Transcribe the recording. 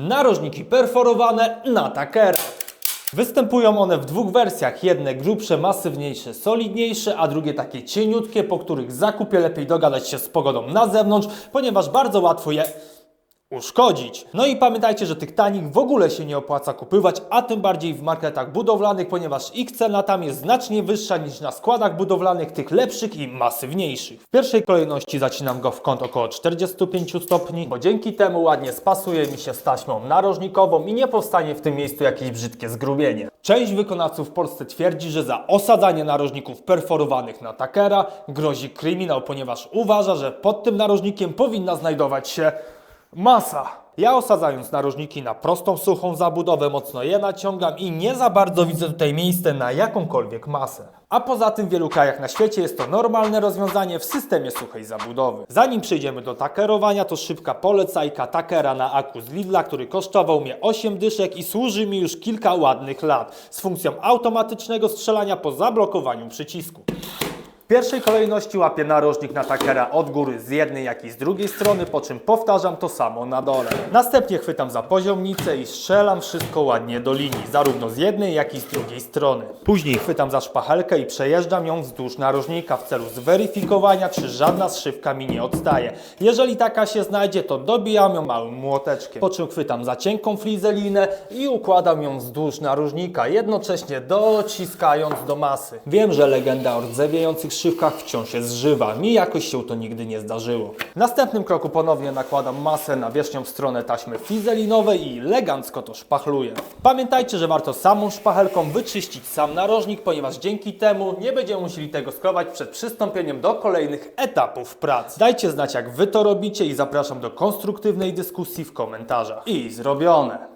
Narożniki perforowane na takera. Występują one w dwóch wersjach. Jedne grubsze, masywniejsze, solidniejsze, a drugie takie cieniutkie, po których zakupie lepiej dogadać się z pogodą na zewnątrz, ponieważ bardzo łatwo je uszkodzić. No i pamiętajcie, że tych tanich w ogóle się nie opłaca kupywać, a tym bardziej w marketach budowlanych, ponieważ ich cena tam jest znacznie wyższa niż na składach budowlanych, tych lepszych i masywniejszych. W pierwszej kolejności zacinam go w kąt około 45 stopni, bo dzięki temu ładnie spasuje mi się z taśmą narożnikową i nie powstanie w tym miejscu jakieś brzydkie zgrubienie. Część wykonawców w Polsce twierdzi, że za osadzanie narożników perforowanych na takera grozi kryminał, ponieważ uważa, że pod tym narożnikiem powinna znajdować się Masa. Ja osadzając narożniki na prostą, suchą zabudowę mocno je naciągam i nie za bardzo widzę tutaj miejsce na jakąkolwiek masę. A poza tym w wielu krajach na świecie jest to normalne rozwiązanie w systemie suchej zabudowy. Zanim przejdziemy do takerowania, to szybka polecajka takera na aku z Lidla, który kosztował mnie 8 dyszek i służy mi już kilka ładnych lat z funkcją automatycznego strzelania po zablokowaniu przycisku. W pierwszej kolejności łapię narożnik na takera od góry z jednej jak i z drugiej strony, po czym powtarzam to samo na dole. Następnie chwytam za poziomnicę i strzelam wszystko ładnie do linii, zarówno z jednej jak i z drugiej strony. Później chwytam za szpachelkę i przejeżdżam ją wzdłuż narożnika w celu zweryfikowania, czy żadna zszywka mi nie odstaje. Jeżeli taka się znajdzie, to dobijam ją małym młoteczkiem. Po czym chwytam za cienką frizelinę i układam ją wzdłuż narożnika, jednocześnie dociskając do masy. Wiem, że legenda o rdzewiejących szywkach wciąż jest żywa. Mi jakoś się to nigdy nie zdarzyło. W następnym kroku ponownie nakładam masę na wierzchnią stronę taśmy frizelinowej i elegancko to szpachluję. Pamiętajcie, że warto samą szpachelką wyczyścić sam narożnik, ponieważ dzięki temu nie będziemy musieli tego skrować przed przystąpieniem do kolejnych etapów prac. Dajcie znać jak Wy to robicie i zapraszam do konstruktywnej dyskusji w komentarzach. I zrobione.